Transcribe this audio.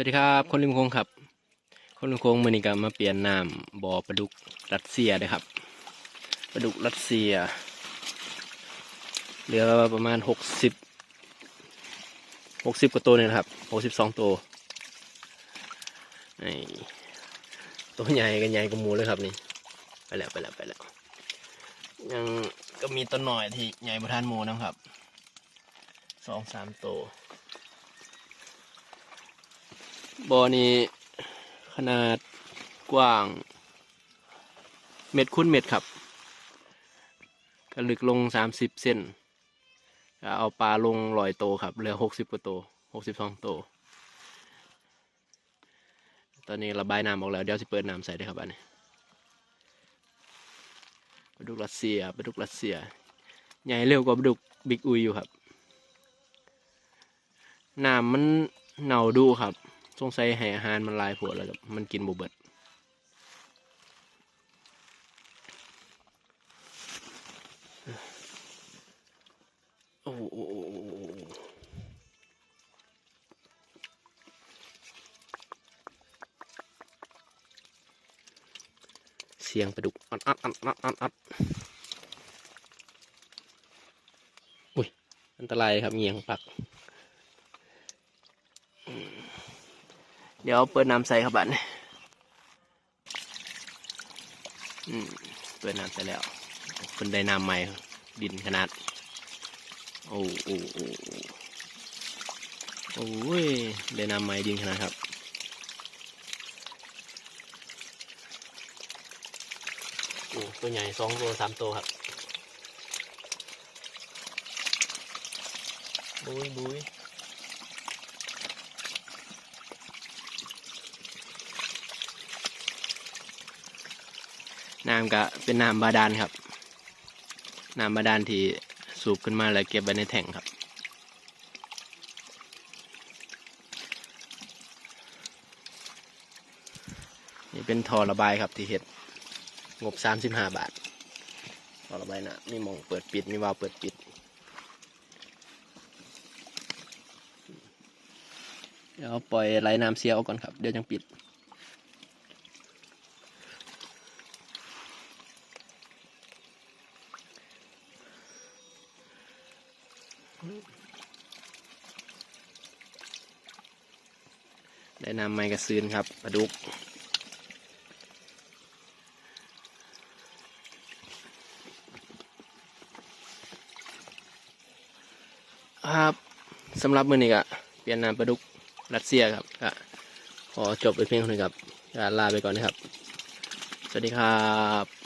วัสดีครับ คนริมโค้งครับ คนริมโค้งมือนี้ก็มาเปลี่ยนน้ำบ่อปลาดุกรัสเซียเลยครับปลาดุกรัสเซีย เหลือประมาณหกสิบหกสิบกว่าตัวเนี่ยนะครับหกสิบสองตัวนี่ตัวใหญ่กันใหญ่กว่าหมูเลยครับนี่ไปแล้วไปแล้วไปแล้วยังก็มีตัวหน่อยที่ใหญ่ประทานหมูนะครับสองสามตัว บ่อนี้ขนาดกว้าง เม็ดคูณเม็ดครับก็ลึกลงสามสิบเซนเอาปลาลงลอยโตครับเหลือหกสิบกว่าโตหกสิบสองโตวตอนนี้ระบายน้ำออกแล้ว เดี๋ยวจะเปิดน้ำใส่ได้ครับอันนี้ปลาดุกรัสเซียปลาดุกรัสเซีย ใหญ่เร็วกว่าปลาดุกบิ๊กอุยอยู่ครับน้ำมันเน่าดูครับ สงสัยให้อาหารมันลายผัวแล้วครับมันกินบุเบิดโอ้โหโอ้โหโอ้โหเสียงปลาดุกอัดอัดอัดอัดอัดอัดอุ้ย อันตรายครับเงียงปัก เดี๋ยวเปิดน้ำใส่ครับบัดนี้อืมเปิดน้ำใส่แล้วเป็นได้น้ำใหม่ดินขนาดโอ้โอ้โอ้โอ้โอ้ยได้น้ำใหม่ดินขนาดครับโอ้ตัวใหญ่สองตัวสามตัวครับบุยบุย น้ำก็เป็นน้ำบาดาลครับ น้ำบาดาลที่สูบขึ้นมาแล้วเก็บไว้ในแท่งครับ นี่เป็นท่อระบายครับที่เห็ดงบสามสิบห้าบาทท่อระบายนะมีมองเปิดปิด มีวาล์วเปิดปิดเดี๋ยวปล่อยไหลน้ำเสียออกก่อนครับ เดี๋ยวจังปิด ได้นำไม้กระซืนครับปลาดุก ครับสำหรับมือนี้ก็เปลี่ยนน้ำปลาดุกรัสเซียครับก็ขอจบไปเพียงเท่านี้ครับก็ลาไปก่อนนะครับ สวัสดีครับ